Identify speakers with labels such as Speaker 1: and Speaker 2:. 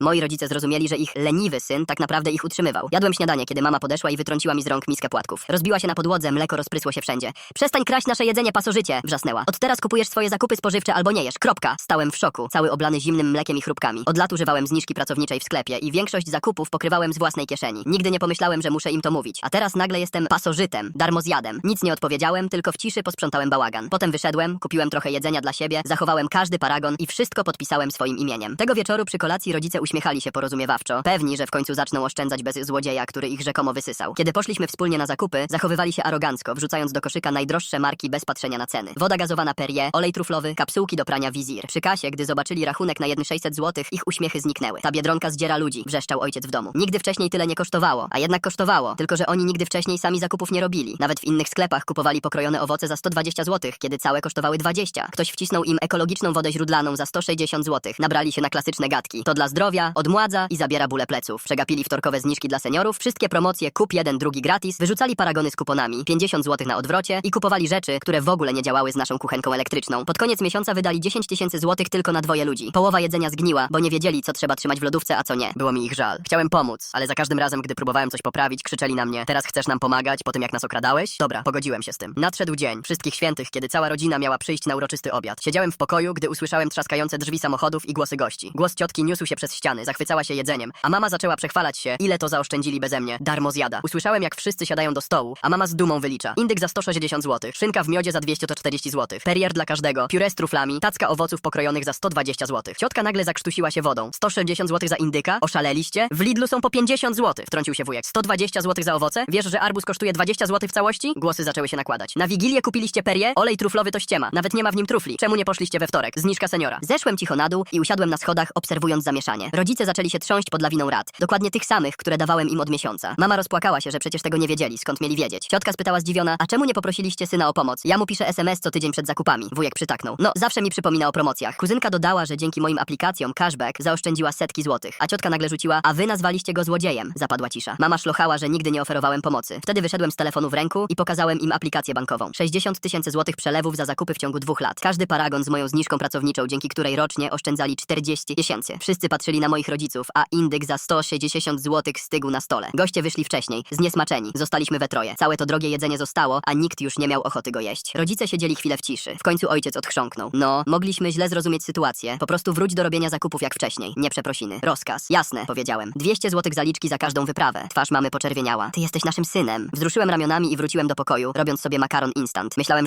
Speaker 1: Moi rodzice zrozumieli, że ich leniwy syn tak naprawdę ich utrzymywał. Jadłem śniadanie, kiedy mama podeszła i wytrąciła mi z rąk miskę płatków. Rozbiła się na podłodze, mleko rozprysło się wszędzie. Przestań kraść nasze jedzenie, pasożycie! wrzasnęła. Od teraz kupujesz swoje zakupy spożywcze albo nie jesz. Kropka. Stałem w szoku, cały oblany zimnym mlekiem i chrupkami. Od lat używałem zniżki pracowniczej w sklepie i większość zakupów pokrywałem z własnej kieszeni. Nigdy nie pomyślałem, że muszę im to mówić. A teraz nagle jestem pasożytem, darmozjadem. Nic nie odpowiedziałem, tylko w ciszy posprzątałem bałagan. Potem wyszedłem, kupiłem trochę jedzenia dla siebie, zachowałem każdy paragon i wszystko podpisałem swoim imieniem. Tego wieczoru przy kolacji rodzice uśmiechali się porozumiewawczo, pewni, że w końcu zaczną oszczędzać bez złodzieja, który ich rzekomo wysysał. Kiedy poszliśmy wspólnie na zakupy, zachowywali się arogancko, wrzucając do koszyka najdroższe marki bez patrzenia na ceny. Woda gazowana Perrier, olej truflowy, kapsułki do prania Wizir. Przy kasie, gdy zobaczyli rachunek na jedny 600 zł, ich uśmiechy zniknęły. Ta biedronka zdziera ludzi, wrzeszczał ojciec w domu. Nigdy wcześniej tyle nie kosztowało, a jednak kosztowało, tylko że oni nigdy wcześniej sami zakupów nie robili. Nawet w innych sklepach kupowali pokrojone owoce za 120 zł, kiedy całe kosztowały 20. Ktoś wcisnął im ekologiczną wodę źródlaną za 160 zł. Nabrali się na klasyczne gadki. To dla zdrowia, odmładza i zabiera bóle pleców. Przegapili wtorkowe zniżki dla seniorów, wszystkie promocje kup jeden, drugi gratis, wyrzucali paragony z kuponami, 50 zł na odwrocie i kupowali rzeczy, które w ogóle nie działały z naszą kuchenką elektryczną. Pod koniec miesiąca wydali 10 tysięcy złotych tylko na dwoje ludzi. Połowa jedzenia zgniła, bo nie wiedzieli, co trzeba trzymać w lodówce, a co nie. Było mi ich żal. Chciałem pomóc, ale za każdym razem, gdy próbowałem coś poprawić, krzyczeli na mnie: Teraz chcesz nam pomagać po tym, jak nas okradałeś? Dobra, pogodziłem się z tym. Nadszedł dzień wszystkich świętych, kiedy cała rodzina miała przyjść na uroczysty obiad. Siedziałem w pokoju, gdy usłyszałem trzaskające drzwi samochodów i głosy gości. Głos ciotki niósł się przez ściany, zachwycała się jedzeniem, a mama zaczęła przechwalać się, ile to zaoszczędzili beze mnie. Darmo zjada. Usłyszałem, jak wszyscy siadają do stołu, a mama z dumą wylicza. Indyk za 160 zł, szynka w miodzie za 240 zł, perier dla każdego, pióre z truflami, tacka owoców pokrojonych za 120 zł. Ciotka nagle zakrztusiła się wodą. 160 zł za indyka? Oszaleliście? W Lidlu są po 50 zł, wtrącił się wujek. 120 zł za owoce? Wiesz, że arbuz kosztuje 20 zł w całości? Głosy zaczęły się nakładać. Na Wigilię kupiliście perię? Olej truflowy to ściema. Nawet nie ma w nim trufli. Czemu nie poszliście we wtorek? Zniżka seniora. Zeszłem cicho na dół i usiadłem na schodach, obserwując zamieszanie. Rodzice zaczęli się trząść pod lawiną rad. Dokładnie tych samych, które dawałem im od miesiąca. Mama rozpłakała się, że przecież tego nie wiedzieli, skąd mieli wiedzieć. Ciotka spytała zdziwiona, a czemu nie poprosiliście syna o pomoc? Ja mu piszę SMS co tydzień przed zakupami. Wujek przytaknął. No, zawsze mi przypomina o promocjach. Kuzynka dodała, że dzięki moim aplikacjom cashback zaoszczędziła setki złotych. A ciotka nagle rzuciła, a wy nazwaliście go złodziejem. Zapadła cisza. Mama szlochała, że nigdy nie oferowałem pomocy. Wtedy wyszedłem z telefonu w ręku i pokazałem im aplikację bankową. 60 tysięcy złotych przelewów za zakupy w ciągu dwóch lat. Każdy paragon z moją zniżką pracowniczą, dzięki której rocznie oszczędzali 40 tysięcy. Wszyscy patrzyli na moich rodziców, a indyk za 160 złotych stygł na stole. Goście wyszli wcześniej, zniesmaczeni. Zostaliśmy we troje. Całe to drogie jedzenie zostało, a nikt już nie miał ochoty go jeść. Rodzice siedzieli chwilę w ciszy. W końcu ojciec odchrząknął. No, mogliśmy źle zrozumieć sytuację. Po prostu wróć do robienia zakupów jak wcześniej. Nie przeprosiny. Rozkaz. Jasne, powiedziałem. 200 złotych zaliczki za każdą wyprawę. Twarz mamy poczerwieniała. Ty jesteś naszym synem. Wzruszyłem ramionami i wróciłem do pokoju, robiąc sobie makaron instant. Myślałem, że